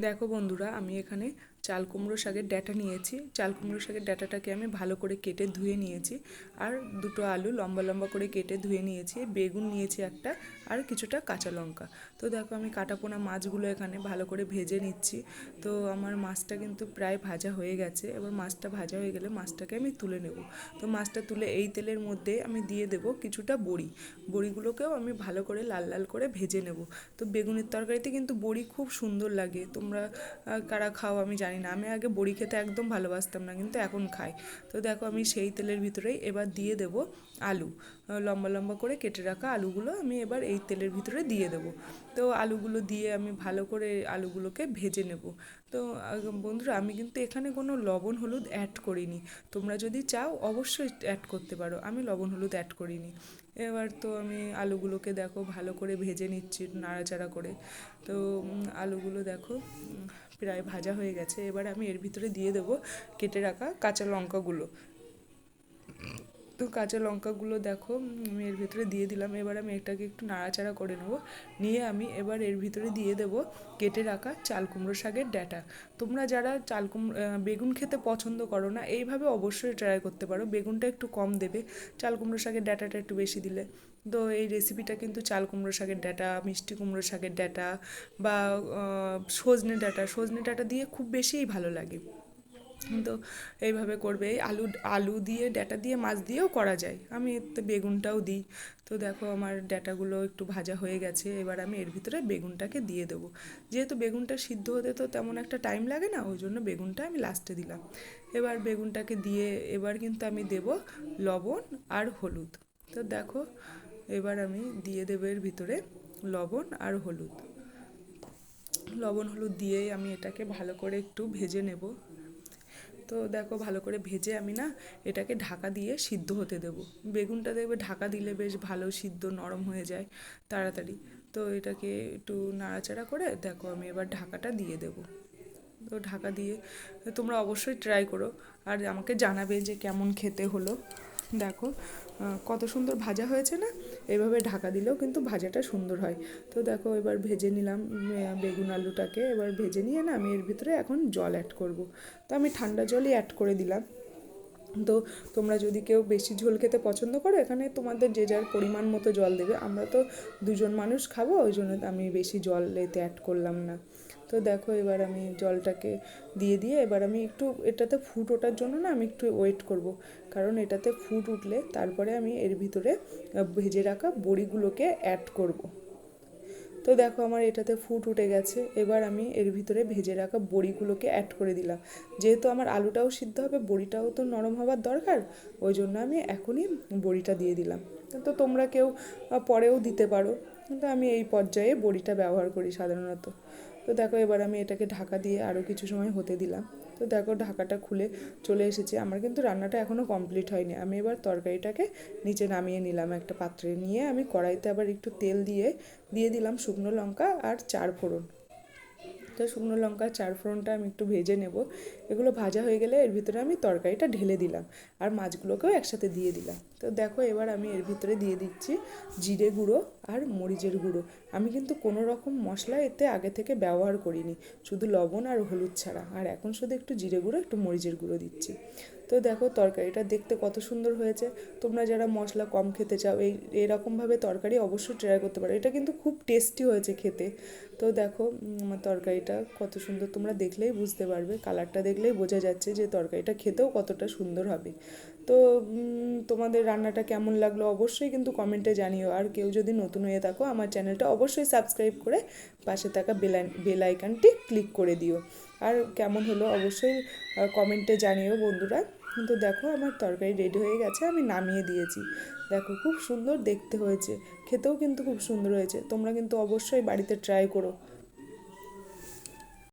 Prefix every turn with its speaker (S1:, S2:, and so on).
S1: দেখো বন্ধুরা আমি এখানে চাল কুমড়ো শাকের ডাঁটা নিয়েছি। চাল কুমড়ো শাকের ডাঁটাটাকে আমি ভালো করে কেটে ধুয়ে নিয়েছি। আর দুটো আলু লম্বা লম্বা করে কেটে ধুয়ে নিয়েছি। বেগুন নিয়েছি একটা আর কিছুটা কাঁচা লঙ্কা। তো দেখো আমি কাটাপোনা মাছগুলো এখানে ভালো করে ভেজে নিচ্ছি। তো আমার মাছটা কিন্তু প্রায় ভাজা হয়ে গেছে। এবার মাছটা ভাজা হয়ে গেলে মাছটাকে আমি তুলে নেব। তো মাছটা তুলে এই তেলের মধ্যে আমি দিয়ে দেব কিছুটা বড়ি। বড়িগুলোকেও আমি ভালো করে লাল লাল করে ভেজে নেব। তো বেগুনের তরকারিতে কিন্তু বড়ি খুব সুন্দর লাগে। তোমরা কারা খাও আমি জানি না। আমি আগে বড়ি খেতে একদম ভালোবাসতাম না, কিন্তু এখন খাই। তো দেখো আমি সেই তেলের ভিতরেই এবার দিয়ে দেব আলু। লম্বা লম্বা করে কেটে রাখা আলুগুলো আমি এবার এই তেলের ভিতরে দিয়ে দেবো। তো আলুগুলো দিয়ে আমি ভালো করে আলুগুলোকে ভেজে নেব। তো বন্ধুরা আমি কিন্তু এখানে কোনো লবণ হলুদ অ্যাড করিনি। তোমরা যদি চাও অবশ্যই অ্যাড করতে পারো। আমি লবণ হলুদ অ্যাড করিনি। এবার তো আমি আলুগুলোকে দেখো ভালো করে ভেজে নিচ্ছি, নাড়াচাড়া করে। তো আলুগুলো দেখো প্রায় ভাজা হয়ে গেছে। এবার আমি এর ভিতরে দিয়ে দেবো কেটে রাখা কাঁচা লঙ্কাগুলো। তো কাঁচা লঙ্কাগুলো দেখো আমি এর ভিতরে দিয়ে দিলাম। এবার আমি এটাকে একটু নাড়াচাড়া করে নেব। নিয়ে আমি এবার এর ভিতরে দিয়ে দেব কেটে রাখা চাল কুমড়ো শাকের ডাটা। তোমরা যারা চাল কুমড়ো বেগুন খেতে পছন্দ করো না, এইভাবে অবশ্যই ট্রাই করতে পারো। বেগুনটা একটু কম দেবে, চাল কুমড়ো শাকের ডাটাটা একটু বেশি দিলে। তো এই রেসিপিটা কিন্তু চাল কুমড়ো শাকের ডাটা, মিষ্টি কুমড়ো শাকের ডাটা বা সজনে ডাটা। সজনে ডাটা দিয়ে খুব বেশিই ভালো লাগে। তো এইভাবে করবে। আলু আলু দিয়ে, ডাটা দিয়ে, মাছ দিয়েও করা যায়। আমি তো বেগুনটাও দিই। তো দেখো আমার ডাটাগুলো একটু ভাজা হয়ে গেছে। এবার আমি এর ভিতরে বেগুনটাকে দিয়ে দেবো। যেহেতু বেগুনটা সিদ্ধ হতে তো তেমন একটা টাইম লাগে না, ওই জন্য বেগুনটা আমি লাস্টে দিলাম। এবার বেগুনটাকে দিয়ে এবার কিন্তু আমি দেব লবণ আর হলুদ। তো দেখো, এবার আমি দিয়ে দেবো এর ভিতরে লবণ আর হলুদ। লবণ, হলুদ দিয়েই আমি এটাকে ভালো করে একটু ভেজে নেব। তো দেখো ভালো করে ভেজে আমি না এটাকে ঢাকা দিয়ে সিদ্ধ হতে দেবো। বেগুনটা দেখবে ঢাকা দিলে বেশ ভালো সিদ্ধ নরম হয়ে যায় তাড়াতাড়ি। তো এটাকে একটু নাড়াচাড়া করে দেখো আমি এবার ঢাকাটা দিয়ে দেবো। তো ঢাকা দিয়ে তোমরা অবশ্যই ট্রাই করো। আর আমাকে জানাবে যে কেমন খেতে হলো। দেখো কত সুন্দর ভাজা হয়েছে না? এভাবে ঢাকা দিলেও কিন্তু ভাজাটা সুন্দর হয়। তো দেখো, এবার ভেজে নিলাম বেগুন আলুটাকে। এবার ভেজে নিয়ে না আমি এর ভিতরে এখন জল অ্যাড করব। তো আমি ঠান্ডা জলই অ্যাড করে দিলাম। তো তোমরা যদি কেউ বেশি ঝোল খেতে পছন্দ করো, এখানে তোমাদের যে যার পরিমাণ মতো জল দেবে। আমরা তো দুজন মানুষ খাব, ওই জন্য আমি বেশি জল এতে অ্যাড করলাম না। তো দেখো এবার আমি জলটাকে দিয়ে দিয়ে এবার আমি একটু, এটাতে ফুট ওঠার জন্য না আমি একটু ওয়েট করব। কারণ এটাতে ফুট উঠলে তারপরে আমি এর ভিতরে ভেজে রাখা বড়িগুলোকে অ্যাড করব। তো দেখো আমার এটাতে ফুট উঠে গেছে। এবার আমি এর ভিতরে ভেজে রাখা বড়িগুলোকে অ্যাড করে দিলাম। যেহেতু আমার আলুটাও সিদ্ধ হবে, বড়িটাও তো নরম হওয়ার দরকার, ওই জন্য আমি এখনই বড়িটা দিয়ে দিলাম। তো তোমরা কেউ পরেও দিতে পারো। কিন্তু আমি এই পর্যায়ে বড়িটা ব্যবহার করি সাধারণত। তো দেখো, এবার আমি এটাকে ঢাকা দিয়ে আরও কিছু সময় হতে দিলাম। তো দেখো, ঢাকাটা খুলে চলে এসেছে। আমার কিন্তু রান্নাটা এখনও কমপ্লিট হয়নি। আমি এবার তরকারিটাকে নিচে নামিয়ে নিলাম একটা পাত্রে। নিয়ে আমি কড়াইতে আবার একটু তেল দিয়ে দিয়ে দিলাম শুকনো লঙ্কা আর চার ফোড়ন। তো শুকনো লঙ্কা চার ফোড়নটা আমি একটু ভেজে নেব। এগুলো ভাজা হয়ে গেলে এর ভিতরে আমি তরকারিটা ঢেলে দিলাম আর মাছগুলোকেও একসাথে দিয়ে দিলাম। তো দেখো এবার আমি এর ভিতরে দিয়ে দিচ্ছি জিরে গুঁড়ো আর মরিচের গুঁড়ো। আমি কিন্তু কোনো রকম মশলা এতে আগে থেকে ব্যবহার করিনি, শুধু লবণ আর হলুদ ছাড়া। আর এখন শুধু একটু জিরে গুঁড়ো, একটু মরিচের গুঁড়ো দিচ্ছি। তো দেখো তরকারিটা দেখতে কত সুন্দর হয়েছে। তোমরা যারা মশলা কম খেতে চাও, এই, এরকমভাবে তরকারি অবশ্যই ট্রাই করতে পারো। এটা কিন্তু খুব টেস্টি হয়েছে খেতে। তো দেখো আমার তরকারিটা কত সুন্দর। তোমরা দেখলেই বুঝতে পারবে কালারটা দেখলেই বোঝা যাচ্ছে যে তরকারিটা খেতেও কতটা সুন্দর হবে। তো তোমাদের রান্নাটা কেমন লাগল অবশ্যই কিন্তু কমেন্টে জানিও। আর কেউ যদি নতুন হয়ে থাকো, আমার চ্যানেলটা অবশ্যই সাবস্ক্রাইব করে পাশে থাকা বেলাই বেল আইকনটি ক্লিক করে দিও। আর কেমন হলো অবশ্যই কমেন্টে জানিও বন্ধুরা। কিন্তু দেখো আমার তরকারি রেডি হয়ে গেছে, আমি নামিয়ে দিয়েছি। দেখো খুব সুন্দর দেখতে হয়েছে, খেতেও কিন্তু খুব সুন্দর হয়েছে, তোমরা কিন্তু অবশ্যই বাড়িতে ট্রাই করো।